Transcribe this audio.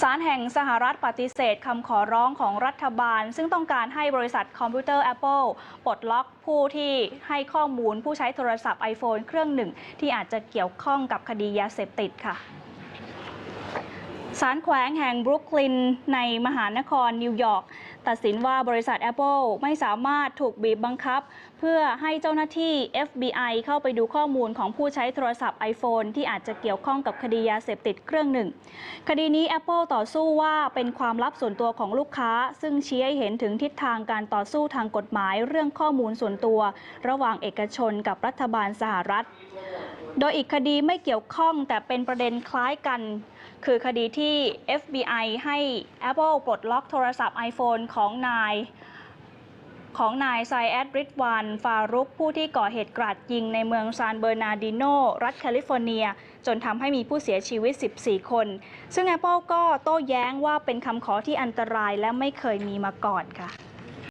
ศาลแห่งสหรัฐปฏิเสธคำขอร้องของรัฐบาล ซึ่งต้องการให้บริษัทคอมพิวเตอร์ Apple ปลดล็อกผู้ที่ให้ข้อมูลผู้ใช้โทรศัพท์ iPhone เครื่องหนึ่ง ที่อาจจะเกี่ยวข้องกับคดียาเสพติดค่ะ ศาลแขวงแห่งบรุกลินในมหานครนิวยอร์กตัดสินว่าบริษัท Apple ไม่สามารถถูกบีบบังคับ เพื่อให้เจ้าหน้าที่ FBI เข้าไปดูข้อมูลของผู้ใช้โทรศัพท์ iPhone ที่อาจจะเกี่ยวข้องกับคดียาเสพติดเครื่องหนึ่ง คดีนี้ Apple ต่อสู้ว่าเป็นความลับส่วนตัวของลูกค้า ซึ่งชี้ให้เห็นถึงทิศทางการต่อสู้ทางกฎหมายเรื่องข้อมูลส่วนตัว ระหว่างเอกชนกับรัฐบาลสหรัฐ โดยอีกคดีไม่เกี่ยวข้องแต่เป็นประเด็นคล้ายกัน คือคดีที่ FBI ให้ Apple ปลดล็อกโทรศัพท์ iPhone ของนายของนายไซแอดริดวานฟารุกผู้ที่ก่อเหตุกราดยิงในเมืองซานเบอร์นาร์ดิโน รัฐแคลิฟอร์เนีย จนทำให้มีผู้เสียชีวิต 14 คน ซึ่ง Apple ก็โต้แย้งว่าเป็นคำขอที่อันตรายและไม่เคยมีมาก่อนค่ะ